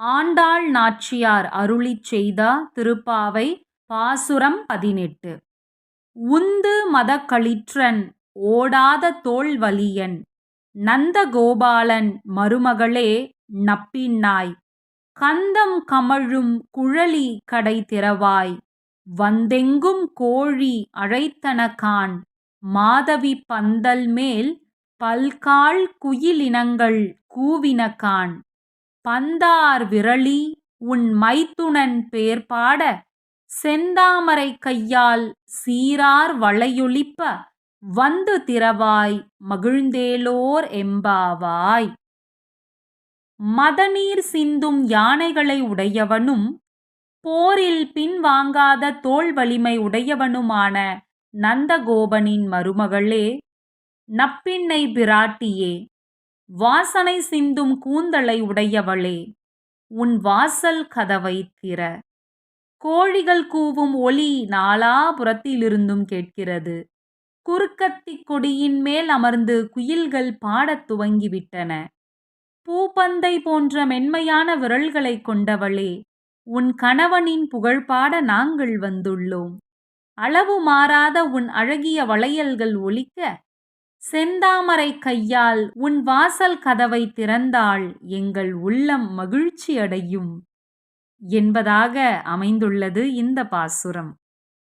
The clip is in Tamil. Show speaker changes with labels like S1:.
S1: ஆண்டாள் நாச்சியார் அருளிச் செய்த திருப்பாவை பாசுரம் பதினெட்டு. உந்து மதக்களிற்றன் ஓடாத தோள்வலியன் நந்தகோபாலன் மருமகளே நப்பின்னாய். கந்தம் கமழும் குழலி கடை திறவாய் வந்தெங்கும் கோழி அழைத்தனகான் மாதவி பந்தல் மேல் பல்கால் குயிலினங்கள் கூவினகான் பந்தார் விரலி உன் மைத்துனன் பேர்பாட செந்தாமரை கையால் சீரார் வளையொலிப்ப வந்து திறவாய் மகிழ்ந்தேலோர் எம்பாவாய். மதநீர் சிந்தும் யானைகளை உடையவனும் போரில் பின்வாங்காத தோள் வலிமை உடையவனுமான நந்தகோபனின் மருமகளே நப்பின்னை பிராட்டியே வாசனை சிந்தும் கூந்தலை உடையவளே உன் வாசல் கதவை திற. கோழிகள் கூவும் ஒலி நாலாபுரத்திலிருந்தும் கேட்கிறது. குறுக்கத்தி கொடியின் மேல் அமர்ந்து குயில்கள் பாடத் துவங்கிவிட்டன. பூப்பந்தை போன்ற மென்மையான விரல்களைக் கொண்டவளே உன் கணவனின் புகழ்பாட நாங்கள் வந்துள்ளோம். அளவு மாறாத உன் அழகிய வளையல்கள் ஒலிக்க செந்தாமரைக் கையால் உன் வாசல் கதவை திறந்தால் எங்கள் உள்ளம் மகிழ்ச்சியடையும் என்பதாக அமைந்துள்ளது இந்த பாசுரம்.